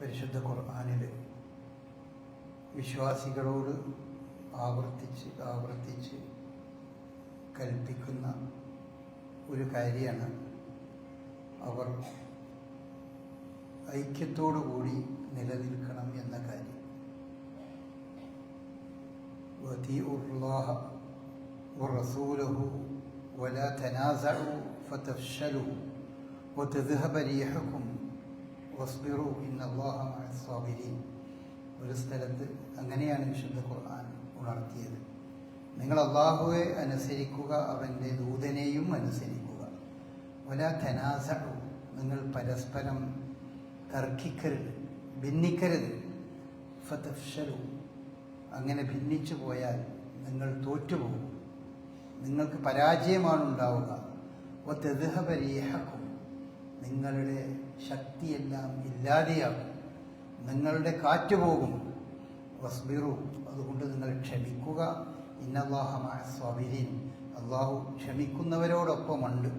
പരിശുദ്ധ ഖുർആാനിൽ വിശ്വാസികളോട് ആവർത്തിച്ച് ആവർത്തിച്ച് കൽപ്പിക്കുന്ന ഒരു കാര്യമാണ് അവർ ഐക്യത്തോടുകൂടി നിലനിൽക്കണം എന്ന കാര്യം وَأَطِيعُوا اللَّهَ وَرَسُولَهُ وَلَا تَنَازَعُوا فَتَفْشَلُوا وَتَذْهَبَ رِيحُكُمْ വസ്ബിറു ഇന്നല്ലാഹി ഒരു സ്ഥലത്ത് അങ്ങനെയാണ് വിശുദ്ധ ഖുർആൻ ഉണർത്തിയത്. നിങ്ങൾ അള്ളാഹുവെ അനുസരിക്കുക അവന്റെ ദൂതനെയും അനുസരിക്കുക. ഒല ധനാസു നിങ്ങൾ പരസ്പരം തർക്കിക്കരുത് ഭിന്നിക്കരുത്. ഫതഫ്ഷലു അങ്ങനെ ഭിന്നിച്ചു പോയാൽ നിങ്ങൾ തോറ്റുപോകും. നിങ്ങൾക്ക് പരാജയമാണ് ഉണ്ടാവുക ഒത്തെതുഹപരീഹക്കും നിങ്ങളുടെ ശക്തിയെല്ലാം ഇല്ലാതെയാകും. നിങ്ങളുടെ കാറ്റ് പോകും. വസ്ബിറു അതുകൊണ്ട് നിങ്ങൾ ക്ഷമിക്കുക. ഇന്നല്ലാഹമായ സ്വാബിരീൻ അള്ളാഹു ക്ഷമിക്കുന്നവരോടൊപ്പമുണ്ട്.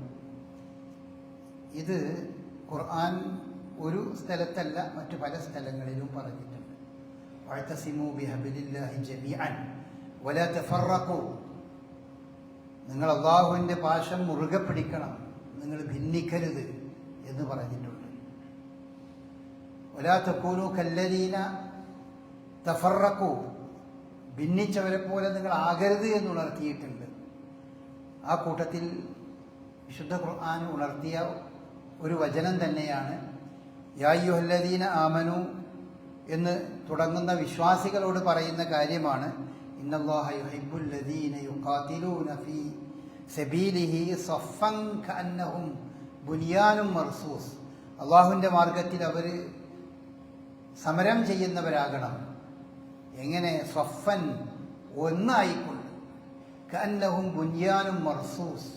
ഇത് ഖുർആൻ ഒരു സ്ഥലത്തല്ല മറ്റു പല സ്ഥലങ്ങളിലും പറഞ്ഞിട്ടുണ്ട്. വാഴ്ത്തസിമു ബിഹബിലില്ലാഹി ജമീഅൻ. വല തഫറഖു. നിങ്ങൾ അള്ളാഹുവിന്റെ പാശം മുറുകെ പിടിക്കണം. നിങ്ങൾ ഭിന്നിക്കരുത് എന്ന് പറഞ്ഞിട്ടുണ്ട്. വലാ തക്കൂനു കല്ലരീന തഫറക്കു ഭിന്നിച്ചവരെ പോലെ നിങ്ങൾ ആകരുത് എന്ന് ഉണർത്തിയിട്ടുണ്ട്. ആ കൂട്ടത്തിൽ വിശുദ്ധ ഖുർആൻ ഉണർത്തിയ ഒരു വചനം തന്നെയാണ്. യായുഹല്ലദീന ആമനു എന്ന് തുടങ്ങുന്ന വിശ്വാസികളോട് പറയുന്ന കാര്യമാണ്. അള്ളാഹുവിന്റെ മാർഗത്തിൽ അവർ സമരം ചെയ്യുന്നവരാകണം. എങ്ങനെ? സ്വഫൻ ഒന്നായിക്കൊണ്ട്. കന്നഹും ബുഞ്ഞാനും മർസൂസ്.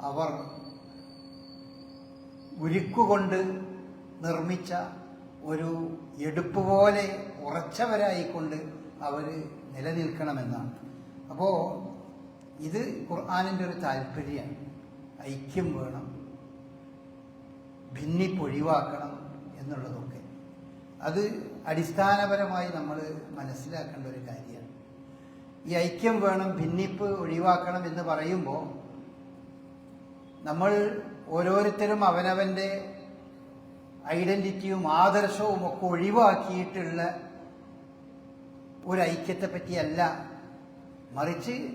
അവർ ഉരുക്കുകൊണ്ട് നിർമ്മിച്ച ഒരു എടുപ്പ് പോലെ ഉറച്ചവരായിക്കൊണ്ട് അവർ നിലനിൽക്കണമെന്നാണ്. അപ്പോൾ ഇത് ഖുർആാനിന്റെ ഒരു താല്പര്യമാണ്. ഐക്യം വേണം. ഭിന്നിപ്പൊഴിവാക്കണം എന്നുള്ളതൊക്കെ. അത് അടിസ്ഥാനപരമായി നമ്മൾ മനസ്സിലാക്കേണ്ട ഒരു കാര്യമാണ്. ഈ ഐക്യം വേണം ഭിന്നിപ്പ് ഒഴിവാക്കണം എന്ന് പറയുമ്പോൾ നമ്മൾ ഓരോരുത്തരും അവനവന്റെ ഐഡന്റിറ്റിയും ആദർശവും ഒക്കെ ഒഴിവാക്കിയിട്ടുള്ള ഒരു ഐക്യത്തെ പറ്റിയല്ല മറിച്ച്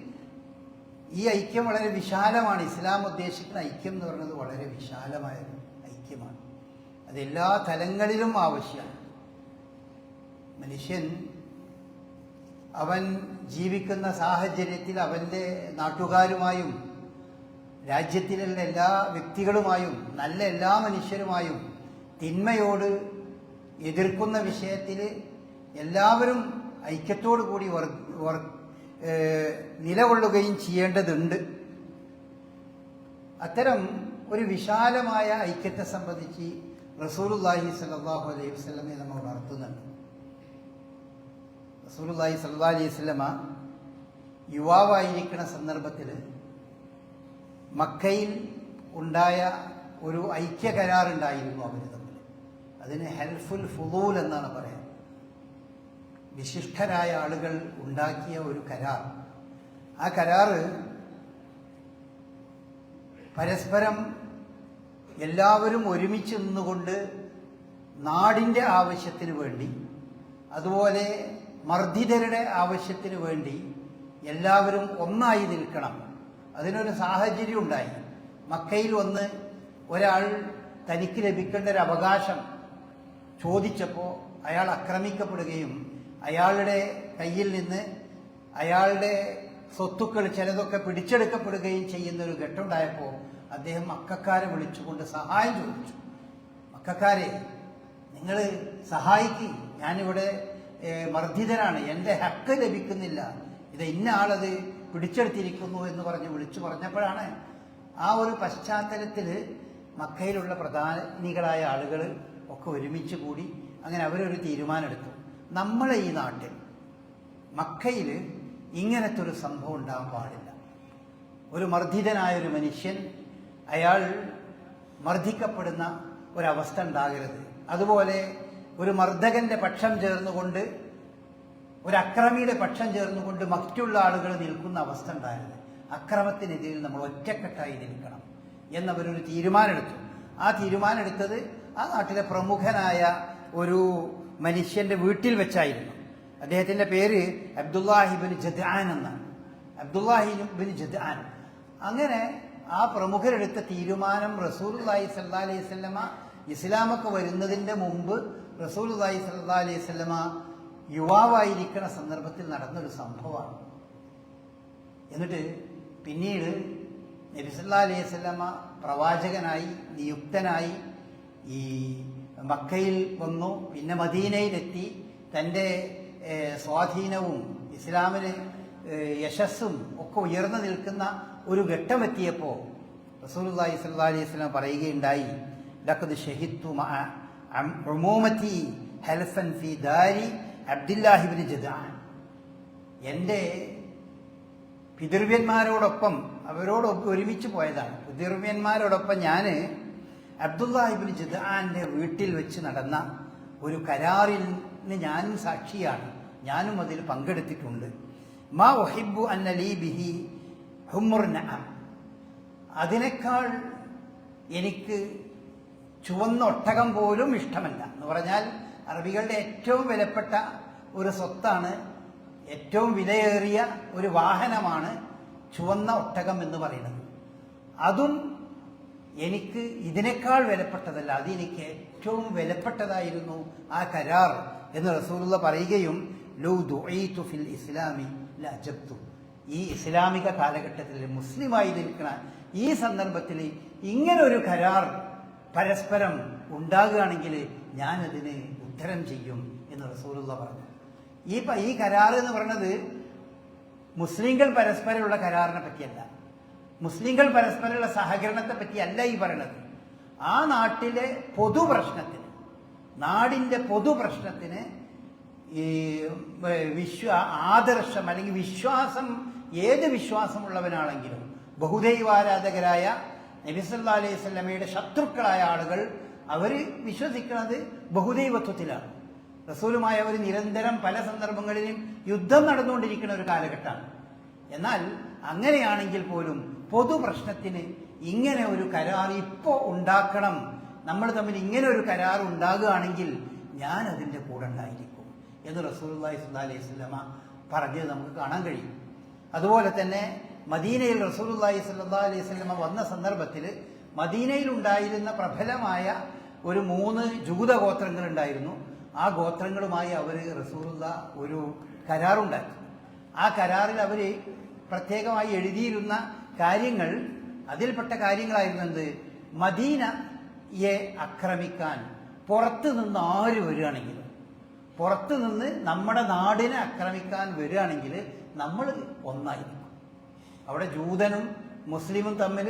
ഈ ഐക്യം വളരെ വിശാലമാണ്. ഇസ്ലാം ഉദ്ദേശിക്കുന്ന ഐക്യം എന്ന് പറയുന്നത് വളരെ വിശാലമായ ഐക്യമാണ്. അതെല്ലാ തലങ്ങളിലും ആവശ്യമാണ്. മനുഷ്യൻ അവൻ ജീവിക്കുന്ന സാഹചര്യത്തിൽ അവന്റെ നാട്ടുകാരുമായും രാജ്യത്തിലുള്ള എല്ലാ വ്യക്തികളുമായും നല്ല എല്ലാ മനുഷ്യരുമായും തിന്മയോട് എതിർക്കുന്ന വിഷയത്തിൽ എല്ലാവരും ഐക്യത്തോടു കൂടി നിലകൊള്ളുകയും ചെയ്യേണ്ടതുണ്ട്. അത്തരം ഒരു വിശാലമായ ഐക്യത്തെ സംബന്ധിച്ച് റസൂലുല്ലാഹി സലാഹു അലൈഹി വസ്ലമെ നമ്മൾ ഉണർത്തുന്നുണ്ട്. റസൂലുല്ലാഹി സല്ലാ അലൈഹി വസല്ലമ യുവാവായിരിക്കുന്ന സന്ദർഭത്തിൽ മക്കയിൽ ഉണ്ടായ ഒരു ഐക്യ കരാറുണ്ടായിരുന്നു അവർ തമ്മിൽ അതിന് ഹെൽഫുൽ ഫുദൂൽ എന്നാണ് പറയുന്നത്. വിശിഷ്ടരായ ആളുകൾ ഉണ്ടാക്കിയ ഒരു കരാർ. ആ കരാറ് പരസ്പരം എല്ലാവരും ഒരുമിച്ച് നിന്നുകൊണ്ട് നാടിന്റെ ആവശ്യത്തിന് വേണ്ടി അതുപോലെ മർദ്ദിതരുടെ ആവശ്യത്തിന് വേണ്ടി എല്ലാവരും ഒന്നായി നിൽക്കണം. അതിനൊരു സാഹചര്യം ഉണ്ടായി. മക്കയിൽ വന്ന് ഒരാൾ തനിക്ക് ലഭിക്കേണ്ട ഒരു അവകാശം ചോദിച്ചപ്പോൾ അയാൾ ആക്രമിക്കപ്പെടുകയും അയാളുടെ കയ്യിൽ നിന്ന് അയാളുടെ സ്വത്തുക്കൾ ചിലതൊക്കെ പിടിച്ചെടുക്കപ്പെടുകയും ചെയ്യുന്ന ഒരു ഘട്ടമുണ്ടായപ്പോൾ അദ്ദേഹം മക്കാരെ വിളിച്ചുകൊണ്ട് സഹായം ചോദിച്ചു. മക്കാരെ നിങ്ങൾ സഹായിക്ക്. ഞാനിവിടെ മർദ്ദിതനാണ്. എന്റെ ഹക്ക് ലഭിക്കുന്നില്ല. ഇത് ഇന്ന ആളത് പിടിച്ചെടുത്തിരിക്കുന്നു എന്ന് പറഞ്ഞ് വിളിച്ചു പറഞ്ഞപ്പോഴാണ് ആ ഒരു പശ്ചാത്തലത്തിൽ മക്കയിലുള്ള പ്രധാനികളായ ആളുകൾ ഒക്കെ ഒരുമിച്ച് കൂടി അങ്ങനെ അവരൊരു തീരുമാനമെടുത്തു. നമ്മളെ ഈ നാട്ടിൽ മക്കയിൽ ഇങ്ങനത്തെ ഒരു സംഭവം ഉണ്ടാകാൻ പാടില്ല. ഒരു മർദ്ദിതനായ ഒരു മനുഷ്യൻ അയാൾ മർദ്ദിക്കപ്പെടുന്ന ഒരവസ്ഥ ഉണ്ടാകരുത്. അതുപോലെ ഒരു മർദ്ദകന്റെ പക്ഷം ചേർന്നുകൊണ്ട് ഒരു അക്രമിയുടെ പക്ഷം ചേർന്നുകൊണ്ട് മറ്റുള്ള ആളുകൾ നിൽക്കുന്ന അവസ്ഥ ഉണ്ടായിരുന്നു. അക്രമത്തിനെതിരിൽ നമ്മൾ ഒറ്റക്കെട്ടായി നിൽക്കണം എന്നവരൊരു തീരുമാനമെടുത്തു. ആ തീരുമാനമെടുത്തത് ആ നാട്ടിലെ പ്രമുഖനായ ഒരു മനുഷ്യന്റെ വീട്ടിൽ വെച്ചായിരുന്നു. അദ്ദേഹത്തിന്റെ പേര് അബ്ദുല്ലാഹിബിൻ ജദ്ആൻ എന്നാണ്. അബ്ദുല്ലാഹിബിൻ ജദ്ആൻ. അങ്ങനെ ആ പ്രമുഖരെടുത്ത തീരുമാനം റസൂലുള്ളാഹി സല്ലാ അലൈഹി വസല്ലമ ഇസ്ലാമൊക്കെ വരുന്നതിന്റെ മുമ്പ് റസൂലുള്ളാഹി സല്ലാ അലൈഹി സ്വലമ യുവാവായിരിക്കുന്ന സന്ദർഭത്തിൽ നടന്നൊരു സംഭവമാണ്. എന്നിട്ട് പിന്നീട് നബി സല്ലല്ലാഹി അലൈഹി സ്വലമ പ്രവാചകനായി നിയുക്തനായി ഈ മക്കയിൽ വന്നു. പിന്നെ മദീനയിലെത്തി. തന്റെ സ്വാധീനവും ഇസ്ലാമിന് യശസ്സും ഒക്കെ ഉയർന്നു നിൽക്കുന്ന ഒരു ഘട്ടമെത്തിയപ്പോൾ റസൂലുള്ളാഹി സ്വല്ലല്ലാഹി അലൈഹി സ്വലം പറയുകയുണ്ടായി ലഖദ് ഷഹിദ്തു അബ്ദുല്ലാഹി ജദാൻ. എന്റെ പിതൃവ്യന്മാരോടൊപ്പം അവരോട് ഒരുമിച്ച് പോയതാണ്. പിതൃവ്യന്മാരോടൊപ്പം ഞാൻ അബ്ദുല്ലാഹിബിൻ ജിദാന്റെ വീട്ടിൽ വെച്ച് നടന്ന ഒരു കരാറിൽ ഞാനും സാക്ഷിയാണ്. ഞാനും അതിൽ പങ്കെടുത്തിട്ടുണ്ട്. മാ ഒഹിബു അന്നലി ബിഹി ഹുമുർ അതിനേക്കാൾ എനിക്ക് ചുവന്ന ഒട്ടകം പോലും ഇഷ്ടമല്ല. എന്ന് പറഞ്ഞാൽ അറബികളുടെ ഏറ്റവും വിലപ്പെട്ട ഒരു സ്വത്താണ് ഏറ്റവും വിലയേറിയ ഒരു വാഹനമാണ് ചുവന്ന ഒട്ടകം എന്ന് പറയുന്നത്. അതും എനിക്ക് ഇതിനേക്കാൾ വിലപ്പെട്ടതല്ല അത് എനിക്ക് ഏറ്റവും വിലപ്പെട്ടതായിരുന്നു ആ കരാർ എന്ന് റസൂലുള്ള പറയുകയും ലൗ ദുഈതു ഫിൽ ഇസ്ലാമി ലജബ്തു ഈ ഇസ്ലാമിക കാലഘട്ടത്തിൽ മുസ്ലിമായി നിൽക്കുന്ന ഈ സന്ദർഭത്തിൽ ഇങ്ങനൊരു കരാർ പരസ്പരം ഉണ്ടാകുകയാണെങ്കിൽ ഞാനതിന് ഉത്തരം ചെയ്യും എന്ന് റസൂലുള്ള പറഞ്ഞു. ഈ ഈ കരാർ എന്ന് പറയുന്നത് മുസ്ലിങ്ങൾ പരസ്പരമുള്ള കരാറിനെ പറ്റിയല്ല. മുസ്ലിങ്ങൾ പരസ്പരമുള്ള സഹകരണത്തെ പറ്റിയല്ല ഈ പറയണത്. ആ നാട്ടിലെ പൊതു പ്രശ്നത്തിന് നാടിന്റെ പൊതു പ്രശ്നത്തിന് ഈ വിശ്വ ആദർശം അല്ലെങ്കിൽ വിശ്വാസം ഏത് വിശ്വാസമുള്ളവനാണെങ്കിലും ബഹുദൈവാരാധകരായ നബിസല്ലാ അലൈഹി സ്വലമയുടെ ശത്രുക്കളായ ആളുകൾ അവർ വിശ്വസിക്കുന്നത് ബഹുദൈവത്വത്തിലാണ്. റസൂലുമായ അവർ നിരന്തരം പല സന്ദർഭങ്ങളിലും യുദ്ധം നടന്നുകൊണ്ടിരിക്കുന്ന ഒരു കാലഘട്ടമാണ്. എന്നാൽ അങ്ങനെയാണെങ്കിൽ പോലും പൊതു പ്രശ്നത്തിന് ഇങ്ങനെ ഒരു കരാർ ഇപ്പോൾ ഉണ്ടാക്കണം. നമ്മൾ തമ്മിൽ ഇങ്ങനെ ഒരു കരാർ ഉണ്ടാകുകയാണെങ്കിൽ ഞാൻ അതിന്റെ കൂടെ ഉണ്ടായിരിക്കും എന്ന് റസൂൽ റസൂലുള്ളാഹി സ്വല്ലല്ലാഹി അലൈഹി സ്വലമ പറഞ്ഞത് നമുക്ക് കാണാൻ കഴിയും. അതുപോലെ തന്നെ മദീനയിൽ റസൂലുള്ളാഹി സ്വല്ലല്ലാഹി അലൈഹി വസല്ലമ വന്ന സന്ദർഭത്തിൽ മദീനയിൽ ഉണ്ടായിരുന്ന പ്രബലമായ ഒരു മൂന്ന് ജൂത ഗോത്രങ്ങൾ ഉണ്ടായിരുന്നു ആ ഗോത്രങ്ങളുമായി അവർ റസൂലുള്ള ഒരു കരാറുണ്ടാക്കി. ആ കരാറിൽ അവർ പ്രത്യേകമായി എഴുതിയിരുന്ന കാര്യങ്ങൾ അതിൽപ്പെട്ട കാര്യങ്ങളായിരുന്നു എന്ത്? മദീനയെ ആക്രമിക്കാൻ പുറത്തു നിന്ന് ആര് വരികയാണെങ്കിലും പുറത്തു നിന്ന് നമ്മുടെ നാടിനെ ആക്രമിക്കാൻ വരികയാണെങ്കിൽ നമ്മൾ ഒന്നായിരിക്കും. അവിടെ ജൂതനും മുസ്ലിമും തമ്മിൽ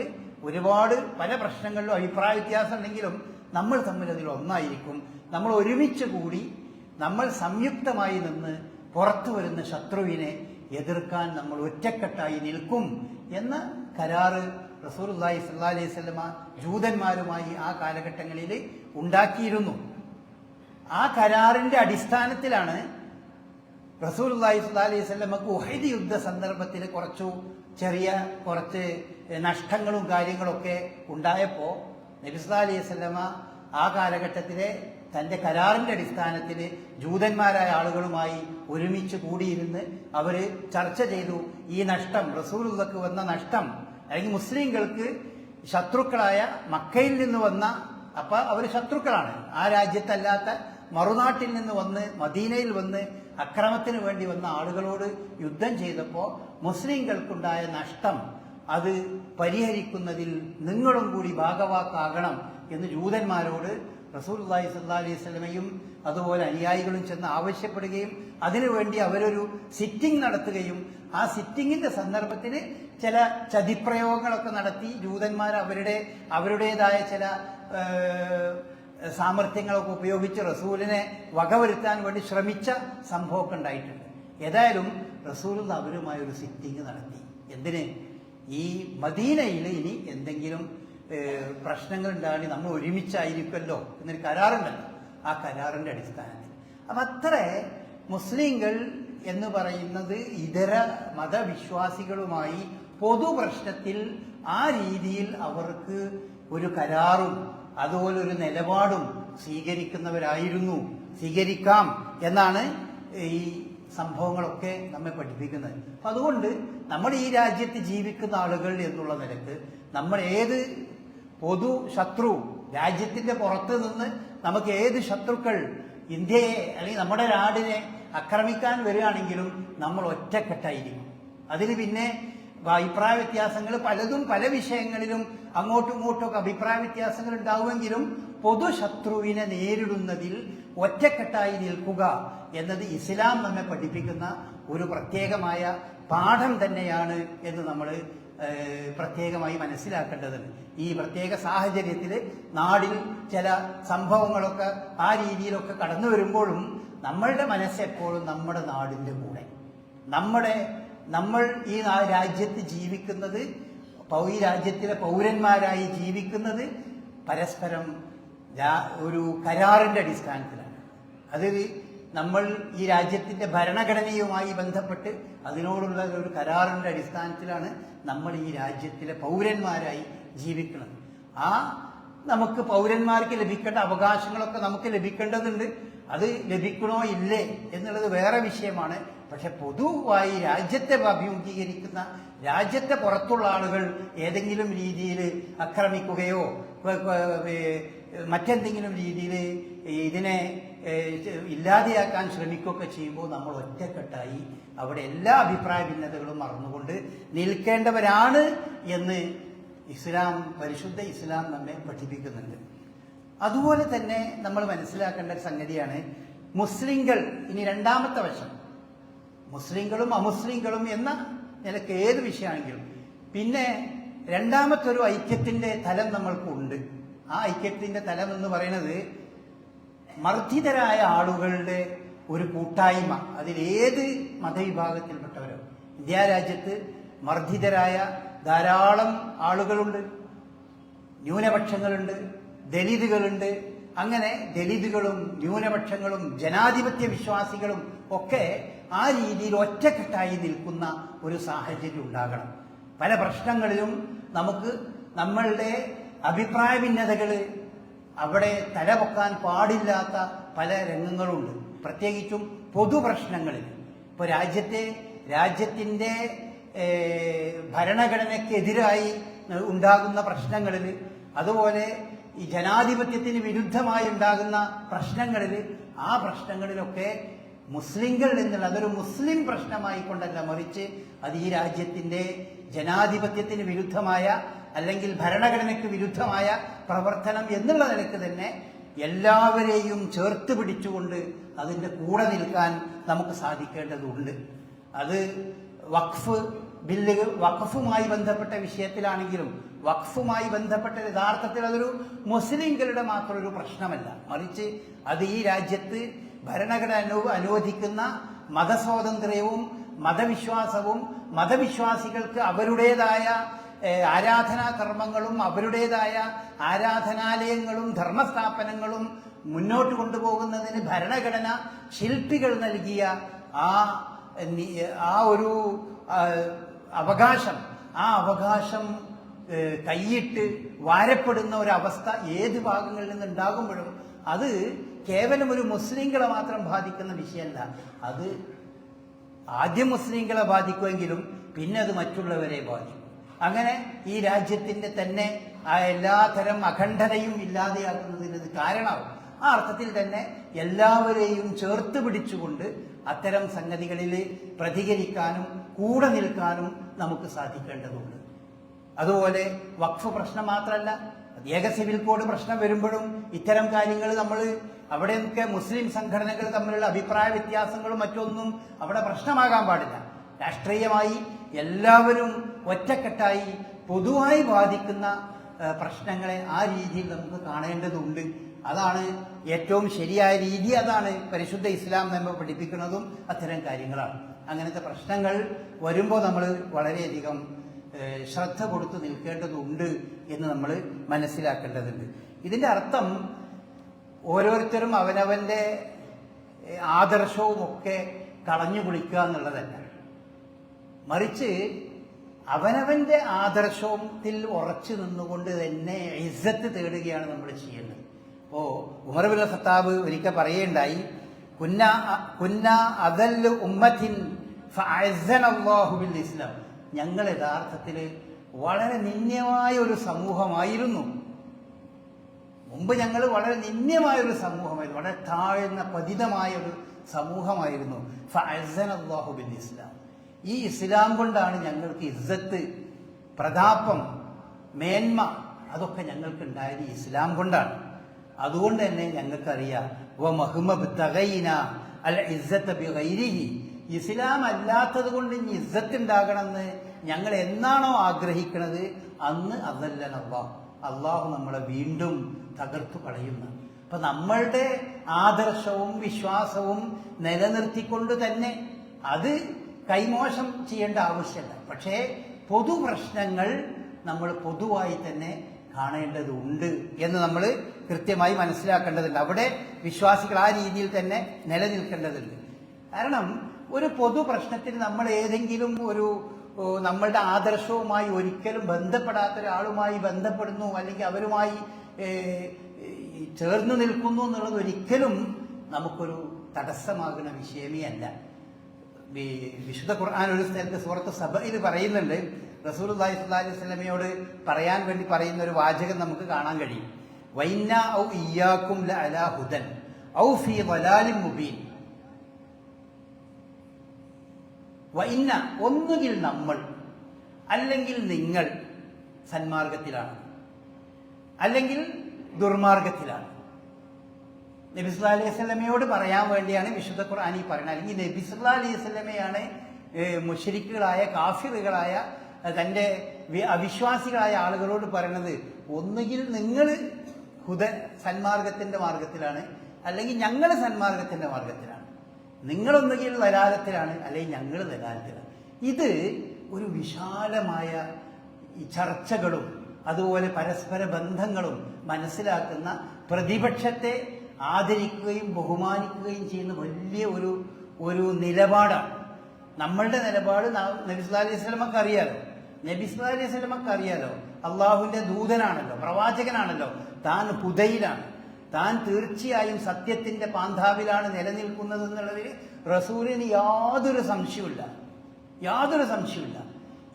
ഒരുപാട് പല പ്രശ്നങ്ങളിലും അഭിപ്രായ വ്യത്യാസം ഉണ്ടെങ്കിലും നമ്മൾ തമ്മിൽ അതിൽ ഒന്നായിരിക്കും. നമ്മൾ ഒരുമിച്ച് കൂടി നമ്മൾ സംയുക്തമായി നിന്ന് പുറത്തു വരുന്ന ശത്രുവിനെ എതിർക്കാൻ നമ്മൾ ഒറ്റക്കെട്ടായി നിൽക്കും എന്ന കരാറ് റസൂലുള്ളാഹി സല്ലാ അലൈഹി സ്വലമ ജൂതന്മാരുമായി ആ കാലഘട്ടങ്ങളിൽ ഉണ്ടാക്കിയിരുന്നു. ആ കരാറിന്റെ അടിസ്ഥാനത്തിലാണ് റസൂലുള്ളാഹി സ്വല്ലല്ലാഹി അലൈഹി വസല്ലമക്ക് ഉഹൈദ് യുദ്ധ സന്ദർഭത്തിൽ കുറച്ചു ചെറിയ കുറച്ച് നഷ്ടങ്ങളും കാര്യങ്ങളൊക്കെ ഉണ്ടായപ്പോൾ നബി സല്ലല്ലാഹി അലൈഹി വസല്ലമ ആ കാലഘട്ടത്തിലെ തന്റെ കരാറിന്റെ അടിസ്ഥാനത്തിൽ ജൂതന്മാരായ ആളുകളുമായി ഒരുമിച്ച് കൂടിയിരുന്ന് അവർ ചർച്ച ചെയ്തു. ഈ നഷ്ടം റസൂലുള്ളക്ക് വന്ന നഷ്ടം അല്ലെങ്കിൽ മുസ്ലിങ്ങൾക്ക് ശത്രുക്കളായ മക്കയിൽ നിന്ന് വന്ന അപ്പൊ അവർ ശത്രുക്കളാണ്. ആ രാജ്യത്തല്ലാത്ത മറുനാട്ടിൽ നിന്ന് വന്ന് മദീനയിൽ വന്ന് അക്രമത്തിന് വേണ്ടി വന്ന ആളുകളോട് യുദ്ധം ചെയ്തപ്പോൾ മുസ്ലിങ്ങൾക്കുണ്ടായ നഷ്ടം അത് പരിഹരിക്കുന്നതിൽ നിങ്ങളും കൂടി ഭാഗവാക്കാകണം എന്ന് ജൂതന്മാരോട് റസൂലുള്ളാഹി സല്ലാ അലൈഹി സ്വലമയും അതുപോലെ അനുയായികളും ചെന്ന് ആവശ്യപ്പെടുകയും അതിനുവേണ്ടി അവരൊരു സിറ്റിംഗ് നടത്തുകയും ആ സിറ്റിംഗിന്റെ സന്ദർഭത്തിൽ ചില ചതിപ്രയോഗങ്ങളൊക്കെ നടത്തി ജൂതന്മാർ അവരുടെ അവരുടേതായ ചില സാമർഥ്യങ്ങളൊക്കെ ഉപയോഗിച്ച് റസൂലിനെ വകവരുത്താൻ വേണ്ടി ശ്രമിച്ച സംഭവമൊക്കെ ഉണ്ടായിട്ടുണ്ട്. ഏതായാലും റസൂൽ അവരുമായി ഒരു സിറ്റിംഗ് നടത്തി. എന്തിന്? ഈ മദീനയിൽ ഇനി എന്തെങ്കിലും പ്രശ്നങ്ങൾ ഉണ്ടാകണി നമ്മൾ ഒരുമിച്ചായിരിക്കുമല്ലോ എന്നൊരു കരാറുണ്ടല്ലോ. ആ കരാറിന്റെ അടിസ്ഥാനത്തിൽ. അപ്പൊ അത്ര മുസ്ലിങ്ങൾ എന്ന് പറയുന്നത് ഇതര മതവിശ്വാസികളുമായി പൊതു പ്രശ്നത്തിൽ ആ രീതിയിൽ അവർക്ക് ഒരു കരാറും അതുപോലെ ഒരു നിലപാടും സ്വീകരിക്കുന്നവരായിരുന്നു. സ്വീകരിക്കാം എന്നാണ് ഈ സംഭവങ്ങളൊക്കെ നമ്മെ പഠിപ്പിക്കുന്നത്. അപ്പൊ അതുകൊണ്ട് നമ്മൾ ഈ രാജ്യത്ത് ജീവിക്കുന്ന ആളുകൾ എന്നുള്ള നിലയ്ക്ക് നമ്മൾ ഏത് പൊതു ശത്രു രാജ്യത്തിന്റെ പുറത്ത് നിന്ന് നമുക്ക് ഏത് ശത്രുക്കൾ ഇന്ത്യയെ അല്ലെങ്കിൽ നമ്മുടെ നാടിനെ ആക്രമിക്കാൻ വരികയാണെങ്കിലും നമ്മൾ ഒറ്റക്കെട്ടായിരിക്കും. അതിന് പിന്നെ അഭിപ്രായ വ്യത്യാസങ്ങൾ പലതും പല വിഷയങ്ങളിലും അങ്ങോട്ടും ഇങ്ങോട്ടും ഒക്കെ അഭിപ്രായ വ്യത്യാസങ്ങൾ ഉണ്ടാവുമെങ്കിലും പൊതുശത്രുവിനെ നേരിടുന്നതിൽ ഒറ്റക്കെട്ടായി നിൽക്കുക എന്നത് ഇസ്ലാം നമ്മെ പഠിപ്പിക്കുന്ന ഒരു പ്രത്യേകമായ പാഠം തന്നെയാണ് എന്ന് നമ്മൾ പ്രത്യേകമായി മനസ്സിലാക്കേണ്ടതുണ്ട്. ഈ പ്രത്യേക സാഹചര്യത്തിൽ നാടിൽ ചില സംഭവങ്ങളൊക്കെ ആ രീതിയിലൊക്കെ കടന്നു വരുമ്പോഴും നമ്മളുടെ മനസ്സെപ്പോഴും നമ്മുടെ നാടിന്റെ കൂടെ. നമ്മുടെ നമ്മൾ ഈ രാജ്യത്ത് ജീവിക്കുന്നത് ഈ രാജ്യത്തിലെ പൗരന്മാരായി ജീവിക്കുന്നത് പരസ്പരം ഒരു കരാറിന്റെ അടിസ്ഥാനത്തിലാണ്. അത് നമ്മൾ ഈ രാജ്യത്തിന്റെ ഭരണഘടനയുമായി ബന്ധപ്പെട്ട് അതിനോടുള്ള ഒരു കരാറിന്റെ അടിസ്ഥാനത്തിലാണ് നമ്മൾ ഈ രാജ്യത്തിലെ പൗരന്മാരായി ജീവിക്കുന്നത്. ആ നമുക്ക് പൗരന്മാർക്ക് ലഭിക്കേണ്ട അവകാശങ്ങളൊക്കെ നമുക്ക് ലഭിക്കേണ്ടതുണ്ട്. അത് ലഭിക്കണോ ഇല്ലേ എന്നുള്ളത് വേറെ വിഷയമാണ്. പക്ഷെ പൊതുവായി രാജ്യത്തെ അഭിമുഖീകരിക്കുന്ന രാജ്യത്തെ പുറത്തുള്ള ആളുകൾ ഏതെങ്കിലും രീതിയിൽ ആക്രമിക്കുകയോ മറ്റെന്തെങ്കിലും രീതിയിൽ ഇതിനെ ഇല്ലാതെയാക്കാൻ ശ്രമിക്കുകയൊക്കെ ചെയ്യുമ്പോൾ നമ്മൾ ഒറ്റക്കെട്ടായി അവിടെ എല്ലാ അഭിപ്രായ ഭിന്നതകളും മറന്നുകൊണ്ട് നിൽക്കേണ്ടവരാണ് എന്ന് ഇസ്ലാം പരിശുദ്ധ ഇസ്ലാം നമ്മെ പഠിപ്പിക്കുന്നുണ്ട്. അതുപോലെ തന്നെ നമ്മൾ മനസ്സിലാക്കേണ്ട ഒരു സംഗതിയാണ് മുസ്ലിങ്ങൾ ഇനി രണ്ടാമത്തെ വശം. മുസ്ലിങ്ങളും അമുസ്ലിങ്ങളും എന്ന നിലയ്ക്ക് ഏത് വിഷയമാണെങ്കിലും. പിന്നെ രണ്ടാമത്തെ ഒരു ഐക്യത്തിന്റെ തലം നമ്മൾക്കുണ്ട്. ആ ഐക്യത്തിന്റെ തലം എന്ന് പറയുന്നത് മർദ്ദിതരായ ആളുകളുടെ ഒരു കൂട്ടായ്മ. അതിലേത് മതവിഭാഗത്തിൽപ്പെട്ടവരോ. ഇന്ത്യ രാജ്യത്ത് മർദ്ദിതരായ ധാരാളം ആളുകളുണ്ട്. ന്യൂനപക്ഷങ്ങളുണ്ട്. ദലിതുകളുണ്ട്. അങ്ങനെ ദലിതുകളും ന്യൂനപക്ഷങ്ങളും ജനാധിപത്യ വിശ്വാസികളും ഒക്കെ ആ രീതിയിൽ ഒറ്റക്കെട്ടായി നിൽക്കുന്ന ഒരു സാഹചര്യം ഉണ്ടാകണം. പല പ്രശ്നങ്ങളിലും നമുക്ക് നമ്മളുടെ അഭിപ്രായ ഭിന്നതകൾ അവിടെ തലപൊക്കാൻ പാടില്ലാത്ത പല രംഗങ്ങളുണ്ട്. പ്രത്യേകിച്ചും പൊതു പ്രശ്നങ്ങളിൽ ഇപ്പോൾ രാജ്യത്തെ രാജ്യത്തിന്റെ ഭരണഘടനയ്ക്കെതിരായി ഉണ്ടാകുന്ന പ്രശ്നങ്ങളിൽ അതുപോലെ ഈ ജനാധിപത്യത്തിന് വിരുദ്ധമായി ഉണ്ടാകുന്ന പ്രശ്നങ്ങളിൽ ആ പ്രശ്നങ്ങളിലൊക്കെ മുസ്ലിങ്ങൾ എന്നുള്ള അതൊരു മുസ്ലിം പ്രശ്നമായി കൊണ്ടല്ല മറിച്ച് അത് ഈ രാജ്യത്തിന്റെ ജനാധിപത്യത്തിന് വിരുദ്ധമായ അല്ലെങ്കിൽ ഭരണഘടനയ്ക്ക് വിരുദ്ധമായ പ്രവർത്തനം എന്നുള്ള നിലയ്ക്ക് തന്നെ എല്ലാവരെയും ചേർത്ത് പിടിച്ചുകൊണ്ട് അതിന്റെ കൂടെ നിൽക്കാൻ നമുക്ക് സാധിക്കേണ്ടതുണ്ട്. അത് വഖഫ് ബില്ല് വഖഫുമായി ബന്ധപ്പെട്ട വിഷയത്തിലാണെങ്കിലും വഖഫുമായി ബന്ധപ്പെട്ട യഥാർത്ഥത്തിൽ അതൊരു മുസ്ലിങ്ങളുടെ മാത്രം ഒരു പ്രശ്നമല്ല. മറിച്ച് അത് ഈ രാജ്യത്ത് ഭരണഘടന അനു അനുവദിക്കുന്ന മതസ്വാതന്ത്ര്യവും മതവിശ്വാസവും മതവിശ്വാസികൾക്ക് അവരുടേതായ ആരാധനാ കർമ്മങ്ങളും അവരുടേതായ ആരാധനാലയങ്ങളും ധർമ്മസ്ഥാപനങ്ങളും മുന്നോട്ട് കൊണ്ടുപോകുന്നതിന് ഭരണഘടന ശില്പികൾ നൽകിയ ആ ആ ഒരു അവകാശം ആ അവകാശം കൈയിട്ട് വാരപ്പെടുന്ന ഒരവസ്ഥ ഏത് ഭാഗങ്ങളിൽ നിന്നുണ്ടാകുമ്പോഴും അത് കേവലം ഒരു മുസ്ലിങ്ങളെ മാത്രം ബാധിക്കുന്ന വിഷയമല്ല. അത് ആദ്യം മുസ്ലിങ്ങളെ ബാധിക്കുമെങ്കിലും പിന്നെ അത് മറ്റുള്ളവരെ ബാധിക്കും. അങ്ങനെ ഈ രാജ്യത്തിന്റെ തന്നെ എല്ലാതരം അഖണ്ഡതയും ഇല്ലാതെയാക്കുന്നതിന് ഇത് കാരണമാവും. ആ അർത്ഥത്തിൽ തന്നെ എല്ലാവരെയും ചേർത്ത് പിടിച്ചുകൊണ്ട് അത്തരം സംഗതികളിൽ പ്രതികരിക്കാനും കൂടെ നിൽക്കാനും നമുക്ക് സാധിക്കേണ്ടതുണ്ട്. അതുപോലെ വഖഫ് പ്രശ്നം മാത്രമല്ല ഏക സിവിൽ കോഡ് പ്രശ്നം വരുമ്പോഴും ഇത്തരം കാര്യങ്ങൾ നമ്മൾ അവിടെയൊക്കെ മുസ്ലിം സംഘടനകൾ തമ്മിലുള്ള അഭിപ്രായ വ്യത്യാസങ്ങളും മറ്റൊന്നും അവിടെ പ്രശ്നമാകാൻ പാടില്ല. രാഷ്ട്രീയമായി എല്ലാവരും ഒറ്റക്കെട്ടായി പൊതുവായി ബാധിക്കുന്ന പ്രശ്നങ്ങളെ ആ രീതിയിൽ നമുക്ക് കാണേണ്ടതുണ്ട്. അതാണ് ഏറ്റവും ശരിയായ രീതി അതാണ് പരിശുദ്ധ ഇസ്ലാം നമ്മെ പഠിപ്പിക്കുന്നതും അത്തരം കാര്യങ്ങളാണ്. അങ്ങനത്തെ പ്രശ്നങ്ങൾ വരുമ്പോൾ നമ്മൾ വളരെയധികം ശ്രദ്ധ കൊടുത്തു നിൽക്കേണ്ടതുണ്ട് എന്ന് നമ്മൾ മനസ്സിലാക്കേണ്ടതുണ്ട്. ഇതിന്റെ അർത്ഥം ഓരോരുത്തരും അവനവന്റെ ഏഹ്, ആദർശവും ഒക്കെ കളഞ്ഞു കുളിക്കുക എന്നുള്ളതല്ല. മറിച്ച് അവനവന്റെ ആദർശത്തിൽ ഉറച്ചു നിന്നുകൊണ്ട് തന്നെ ഇസ്സത്ത് തേടുകയാണ് നമ്മൾ ചെയ്യേണ്ടത്. ഓ ഉമർ ബിൻ ഖത്താബ് ഒരിക്കൽ പറയുണ്ടായി കുന്ന കുന്ന അതൽ ഉമ്മത്തിൻ ഇസ്ലാം. ഞങ്ങൾ യഥാർത്ഥത്തിൽ വളരെ നിന്ദ്യമായ ഒരു സമൂഹമായിരുന്നു. മുമ്പ് ഞങ്ങൾ വളരെ നിന്ദ്യമായ ഒരു സമൂഹമായിരുന്നു. വളരെ താഴ്ന്ന പതിതമായ ഒരു സമൂഹമായിരുന്നു. ബിൽ ഇസ്ലാം ഈ ഇസ്ലാം കൊണ്ടാണ് ഞങ്ങൾക്ക് ഇസ്സത്ത് പ്രതാപം മേന്മ അതൊക്കെ ഞങ്ങൾക്ക് ഉണ്ടായത് ഇസ്ലാം കൊണ്ടാണ്. അതുകൊണ്ട് തന്നെ ഞങ്ങൾക്കറിയാം ഇസ്ലാം അല്ലാത്തത് കൊണ്ട് ഇനി ഇസ്സത്ത് ഉണ്ടാകണമെന്ന് ഞങ്ങൾ എന്നാണോ ആഗ്രഹിക്കുന്നത് അന്ന് അതല്ലൻ അള്ളാഹ് അള്ളാഹു നമ്മളെ വീണ്ടും തകർത്തു കളയുന്നു. അപ്പൊ നമ്മളുടെ ആദർശവും വിശ്വാസവും നിലനിർത്തിക്കൊണ്ട് തന്നെ അത് കൈമോശം ചെയ്യേണ്ട ആവശ്യമില്ല. പക്ഷേ പൊതു പ്രശ്നങ്ങൾ നമ്മൾ പൊതുവായി തന്നെ കാണേണ്ടതുണ്ട് എന്ന് നമ്മൾ കൃത്യമായി മനസ്സിലാക്കേണ്ടതുണ്ട്. അവിടെ വിശ്വാസികൾ ആ രീതിയിൽ തന്നെ നിലനിൽക്കേണ്ടതുണ്ട്. കാരണം ഒരു പൊതു പ്രശ്നത്തിന് നമ്മൾ ഏതെങ്കിലും ഒരു നമ്മളുടെ ആദർശവുമായി ഒരിക്കലും ബന്ധപ്പെടാത്ത ഒരാളുമായി ബന്ധപ്പെടുന്നു അല്ലെങ്കിൽ അവരുമായി ചേർന്ന് നിൽക്കുന്നു എന്നുള്ളത് ഒരിക്കലും നമുക്കൊരു തടസ്സമാകുന്ന വിഷയമേ അല്ല. വിശുദ്ധ ഖുർആൻ ഒരു സ്ഥലത്ത് സുഹൃത്ത് സഭയിൽ പറയുന്നുണ്ട്. റസൂൽ അള്ളാഹി സ്വല്ലി വസ്ലമയോട് പറയാൻ വേണ്ടി പറയുന്ന ഒരു വാചകം നമുക്ക് കാണാൻ കഴിയും. വൈന്ന ഔ ഇയാക്കും ഹുദൻ ഔ ഫി വലാലിം മുബീൻ. വൈന്ന ഒന്നുകിൽ നമ്മൾ അല്ലെങ്കിൽ നിങ്ങൾ സന്മാർഗത്തിലാണ് അല്ലെങ്കിൽ ദുർമാർഗത്തിലാണ്. നബി സല്ലാ അലൈഹി സ്വലമയോട് പറയാൻ വേണ്ടിയാണ് വിശുദ്ധ ഖുർആൻ ഈ പറയുന്നത്. അല്ലെങ്കിൽ നബി സല്ലാ അലൈഹി സ്വലമയാണ് മുഷരിക്കുകളായ കാഫിറുകളായ തന്റെ അവിശ്വാസികളായ ആളുകളോട് പറയണത് ഒന്നുകിൽ നിങ്ങൾ ഹുദ സന്മാർഗത്തിന്റെ മാർഗത്തിലാണ് അല്ലെങ്കിൽ ഞങ്ങൾ സന്മാർഗത്തിന്റെ മാർഗത്തിലാണ്. നിങ്ങളൊന്നുകിൽ നിലാലത്തിലാണ് അല്ലെങ്കിൽ ഞങ്ങൾ നിലാലത്തിലാണ് ഇത് ഒരു വിശാലമായ ചർച്ചകളും അതുപോലെ പരസ്പര ബന്ധങ്ങളും മനസ്സിലാക്കുന്ന പ്രതിപക്ഷത്തെ ആദരിക്കുകയും ബഹുമാനിക്കുകയും ചെയ്യുന്ന വലിയ ഒരു ഒരു നിലപാടാണ്. നമ്മളുടെ നിലപാട് നബിസ്ലാ അലൈഹി സ്വലമക്ക് അറിയാലോ? നബിസ്ലാ അലൈഹി സ്വലമക്ക് അറിയാലോ? അള്ളാഹുവിന്റെ ദൂതനാണല്ലോ പ്രവാചകനാണല്ലോ താൻ ഹുദയിലാണ് താൻ തീർച്ചയായും സത്യത്തിന്റെ പാന്താവിലാണ് നിലനിൽക്കുന്നത് എന്നുള്ളതിൽ റസൂലിന് യാതൊരു സംശയമില്ല യാതൊരു സംശയമില്ല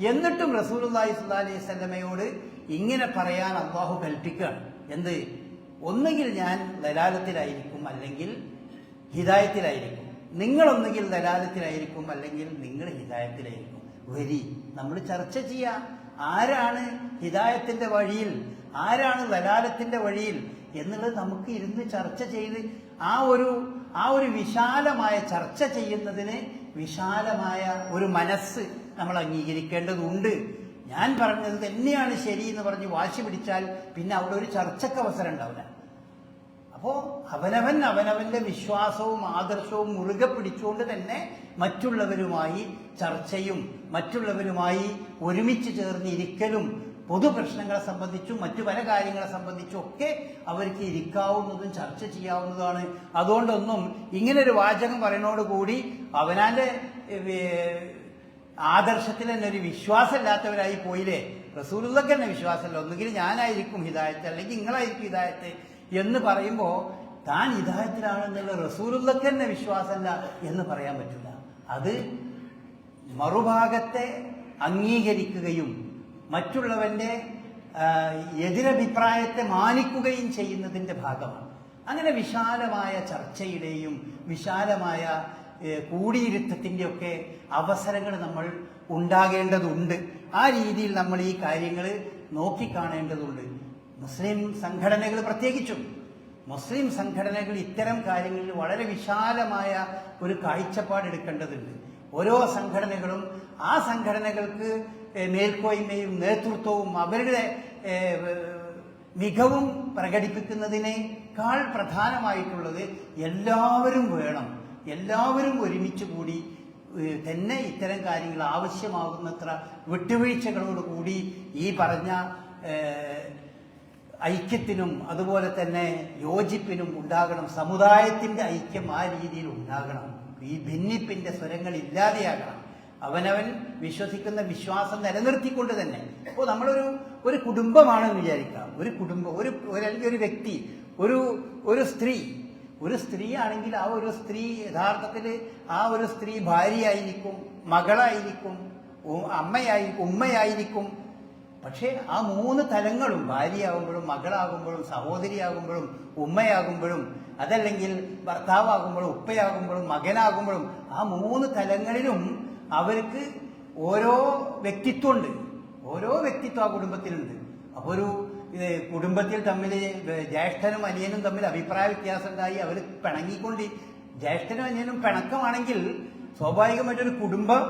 എന്നിട്ടും റസൂൽ അള്ളാഹി സുല്ലാ അലൈഹി സ്വലമയോട് ഇങ്ങനെ പറയാൻ അള്ളാഹു കൽപ്പിക്കുകയാണ്. എന്ത്? ഒന്നുകിൽ ഞാൻ ദലാലത്തിലായിരിക്കും അല്ലെങ്കിൽ ഹിതായത്തിലായിരിക്കും നിങ്ങളൊന്നുകിൽ ദലാലത്തിലായിരിക്കും അല്ലെങ്കിൽ നിങ്ങൾ ഹിതായത്തിലായിരിക്കും വരി. നമ്മൾ ചർച്ച ചെയ്യാം. ആരാണ് ഹിദായത്തിന്റെ വഴിയിൽ? ആരാണ് ദലാലത്തിന്റെ വഴിയിൽ? എന്നുള്ളത് നമുക്ക് ഇരുന്ന് ചർച്ച ചെയ്ത് ആ ഒരു ആ ഒരു വിശാലമായ ചർച്ച ചെയ്യുന്നതിന് വിശാലമായ ഒരു മനസ്സ് നമ്മൾ അംഗീകരിക്കേണ്ടതുണ്ട്. ഞാൻ പറഞ്ഞത് തന്നെയാണ് ശരി എന്ന് പറഞ്ഞ് വാശി പിടിച്ചാൽ പിന്നെ അവിടെ ഒരു ചർച്ചയ്ക്ക് അവസരം ഉണ്ടാവില്ല. അപ്പോ അവനവൻ അവനവന്റെ വിശ്വാസവും ആദർശവും മുറുകെ പിടിച്ചുകൊണ്ട് തന്നെ മറ്റുള്ളവരുമായി ചർച്ചയും മറ്റുള്ളവരുമായി ഒരുമിച്ച് ചേർന്ന് ഇരിക്കലും പൊതു പ്രശ്നങ്ങളെ സംബന്ധിച്ചും മറ്റു പല കാര്യങ്ങളെ സംബന്ധിച്ചും ഒക്കെ അവർക്ക് ഇരിക്കാവുന്നതും ചർച്ച ചെയ്യാവുന്നതാണ്. അതുകൊണ്ടൊന്നും ഇങ്ങനെ ഒരു വാചകം പറയുന്നതോടുകൂടി അവനാന്റെ ആദർശത്തിൽ തന്നെ ഒരു വിശ്വാസമില്ലാത്തവരായി പോയില്ലേ? റസൂലുള്ളക്ക് തന്നെ വിശ്വാസമല്ല. ഒന്നുകിൽ ഞാനായിരിക്കും ഹിദായത്ത് അല്ലെങ്കിൽ നിങ്ങളായിരിക്കും ഹിദായത്ത് എന്ന് പറയുമ്പോൾ താൻ ഹിദായത്തിലാണെന്നുള്ള റസൂലുള്ളക്ക് തന്നെ വിശ്വാസമല്ല എന്ന് പറയാൻ പറ്റില്ല. അത് മറുഭാഗത്തെ അംഗീകരിക്കുകയും മറ്റുള്ളവന്റെ എതിരഭിപ്രായത്തെ മാനിക്കുകയും ചെയ്യുന്നതിന്റെ ഭാഗമാണ്. അങ്ങനെ വിശാലമായ ചർച്ചയുടെയും വിശാലമായ കൂടിയിരുത്തത്തിന്റെയൊക്കെ അവസരങ്ങൾ നമ്മൾ ഉണ്ടാകേണ്ടതുണ്ട്. ആ രീതിയിൽ നമ്മൾ ഈ കാര്യങ്ങൾ നോക്കിക്കാണേണ്ടതുണ്ട്. മുസ്ലിം സംഘടനകൾ പ്രത്യേകിച്ചും. മുസ്ലിം സംഘടനകൾ ഇത്തരം കാര്യങ്ങളിൽ വളരെ വിശാലമായ ഒരു കാഴ്ചപ്പാട് എടുക്കേണ്ടതുണ്ട്. ഓരോ സംഘടനകളും ആ സംഘടനകൾക്ക് മേൽക്കോയ്മയും നേതൃത്വവും അവരുടെ മികവും പ്രകടിപ്പിക്കുന്നതിനേക്കാൾ പ്രധാനമായിട്ടുള്ളത് എല്ലാവരും വേണം. എല്ലാവരും ഒരുമിച്ച് കൂടി തന്നെ ഇത്തരം കാര്യങ്ങൾ ആവശ്യമാകുന്നത്ര വിട്ടുവീഴ്ചകളോടുകൂടി ഈ പറഞ്ഞ ഐക്യത്തിനും അതുപോലെ തന്നെ യോജിപ്പിനും ഉണ്ടാകണം. സമുദായത്തിന്റെ ഐക്യം ആ രീതിയിൽ ഉണ്ടാകണം. ഈ ഭിന്നിപ്പിന്റെ സ്വരങ്ങൾ ഇല്ലാതെയാകണം. അവനവൻ വിശ്വസിക്കുന്ന വിശ്വാസം നിലനിർത്തിക്കൊണ്ട് തന്നെ. ഇപ്പോൾ നമ്മളൊരു ഒരു കുടുംബമാണെന്ന് വിചാരിക്കാം. ഒരു കുടുംബം ഒരു അല്ലെങ്കിൽ ഒരു വ്യക്തി ഒരു ഒരു സ്ത്രീ. ഒരു സ്ത്രീ ആണെങ്കിൽ ആ ഒരു സ്ത്രീ യഥാർത്ഥത്തിൽ ആ ഒരു സ്ത്രീ ഭാര്യയായിരിക്കും മകളായിരിക്കും അമ്മയായിരിക്കും ഉമ്മയായിരിക്കും പക്ഷേ ആ മൂന്ന് തലങ്ങളും ഭാര്യയാകുമ്പോഴും മകളാകുമ്പോഴും സഹോദരിയാകുമ്പോഴും ഉമ്മയാകുമ്പോഴും അതല്ലെങ്കിൽ ഭർത്താവാകുമ്പോഴും ഉപ്പയാകുമ്പോഴും മകനാകുമ്പോഴും ആ മൂന്ന് തലങ്ങളിലും അവർക്ക് ഓരോ വ്യക്തിത്വമുണ്ട്. ഓരോ വ്യക്തിത്വം ആ കുടുംബത്തിലുണ്ട്. അപ്പോൾ ഒരു കുടുംബത്തിൽ തമ്മിൽ ജ്യേഷ്ഠനും അനിയനും തമ്മിൽ അഭിപ്രായ വ്യത്യാസം ഉണ്ടായി അവർ പിണങ്ങിക്കൊണ്ട് ജ്യേഷ്ഠനും അനിയനും പിണക്കമാണെങ്കിൽ സ്വാഭാവികമായിട്ടൊരു കുടുംബം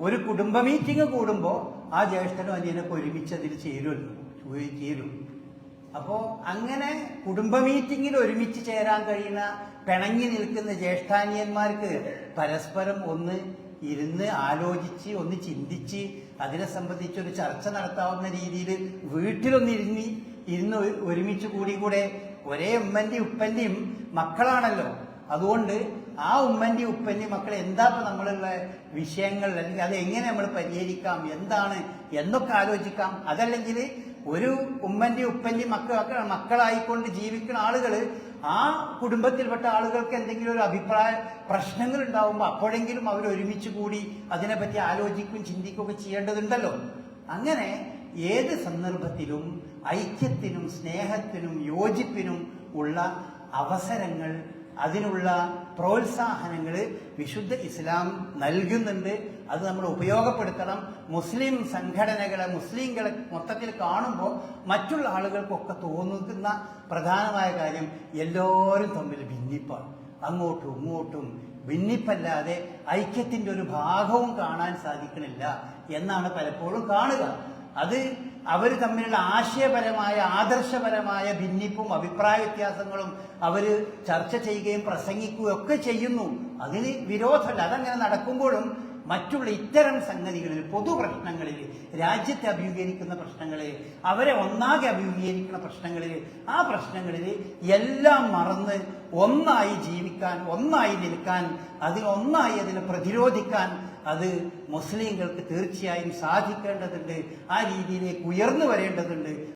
ഒരു കുടുംബ മീറ്റിംഗ് കൂടുമ്പോൾ ആ ജ്യേഷ്ഠനും അനിയനൊക്കെ ഒരുമിച്ച് അതിൽ ചേരുമല്ലോ ചേരും. അപ്പോൾ അങ്ങനെ കുടുംബ മീറ്റിങ്ങിൽ ഒരുമിച്ച് ചേരാൻ കഴിയുന്ന പിണങ്ങി നിൽക്കുന്ന ജ്യേഷ്ഠാനിയന്മാർക്ക് പരസ്പരം ഒന്ന് ഇരുന്ന് ആലോചിച്ച് ഒന്ന് ചിന്തിച്ച് അതിനെ സംബന്ധിച്ച് ഒരു ചർച്ച നടത്താവുന്ന രീതിയിൽ വീട്ടിലൊന്ന് ഇരുന്ന് ഇരുന്ന് ഒരു- ഒരുമിച്ച് കൂടി കൂടെ ഒരേ ഉമ്മന്റെയും ഉപ്പന്റെയും മക്കളാണല്ലോ. അതുകൊണ്ട് ആ ഉമ്മന്റെയും ഉപ്പന്റെയും മക്കൾ എന്താ ഇപ്പം നമ്മളുള്ള വിഷയങ്ങൾ അല്ലെങ്കിൽ അത് എങ്ങനെ നമ്മൾ പരിഹരിക്കാം എന്താണ് എന്നൊക്കെ ആലോചിക്കാം. അതല്ലെങ്കിൽ ഒരു ഉമ്മന്റെയും ഉപ്പന്റെയും മക്കൾ മക്കളായിക്കൊണ്ട് ജീവിക്കുന്ന ആളുകൾ ആ കുടുംബത്തിൽപ്പെട്ട ആളുകൾക്ക് എന്തെങ്കിലും ഒരു അഭിപ്രായ പ്രശ്നങ്ങൾ ഉണ്ടാവുമ്പോൾ അപ്പോഴെങ്കിലും അവർ ഒരുമിച്ച് കൂടി അതിനെപ്പറ്റി ആലോചിക്കും ചിന്തിക്കുകയൊക്കെ ചെയ്യേണ്ടതുണ്ടല്ലോ. അങ്ങനെ ഏത് സന്ദർഭത്തിലും ഐക്യത്തിനും സ്നേഹത്തിനും യോജിപ്പിനും ഉള്ള അവസരങ്ങൾ അതിനുള്ള പ്രോത്സാഹനങ്ങൾ വിശുദ്ധ ഇസ്ലാം നൽകുന്നുണ്ട്. അത് നമ്മൾ ഉപയോഗപ്പെടുത്തണം. മുസ്ലിം സംഘടനകളെ മുസ്ലിങ്ങളെ മൊത്തത്തിൽ കാണുമ്പോൾ മറ്റുള്ള ആളുകൾക്കൊക്കെ തോന്നുന്ന പ്രധാനമായ കാര്യം എല്ലാവരും തമ്മിൽ ഭിന്നിപ്പാണ്. അങ്ങോട്ടും ഇങ്ങോട്ടും ഭിന്നിപ്പല്ലാതെ ഐക്യത്തിന്റെ ഒരു ഭാഗവും കാണാൻ സാധിക്കണില്ല എന്നാണ് പലപ്പോഴും കാണുക. അത് അവർ തമ്മിലുള്ള ആശയപരമായ ആദർശപരമായ ഭിന്നിപ്പും അഭിപ്രായ വ്യത്യാസങ്ങളും അവർ ചർച്ച ചെയ്യുകയും പ്രസംഗിക്കുകയും ഒക്കെ ചെയ്യുന്നു. അതിന് വിരോധമല്ല. അതങ്ങനെ നടക്കുമ്പോഴും മറ്റുള്ള ഇത്തരം സംഗതികളിൽ പൊതു പ്രശ്നങ്ങളിൽ രാജ്യത്തെ അഭിമുഖീകരിക്കുന്ന പ്രശ്നങ്ങളിൽ അവരെ ഒന്നാകെ അഭിമുഖീകരിക്കുന്ന പ്രശ്നങ്ങളിൽ ആ പ്രശ്നങ്ങളിൽ എല്ലാം മറന്ന് ഒന്നായി ജീവിക്കാൻ ഒന്നായി നിൽക്കാൻ അതിനൊന്നായി അതിനെ പ്രതിരോധിക്കാൻ അത് മുസ്ലിങ്ങൾക്ക് തീർച്ചയായും സാധിക്കേണ്ടതുണ്ട്. ആ രീതിയിലേക്ക് ഉയർന്നു വരേണ്ടതുണ്ട്.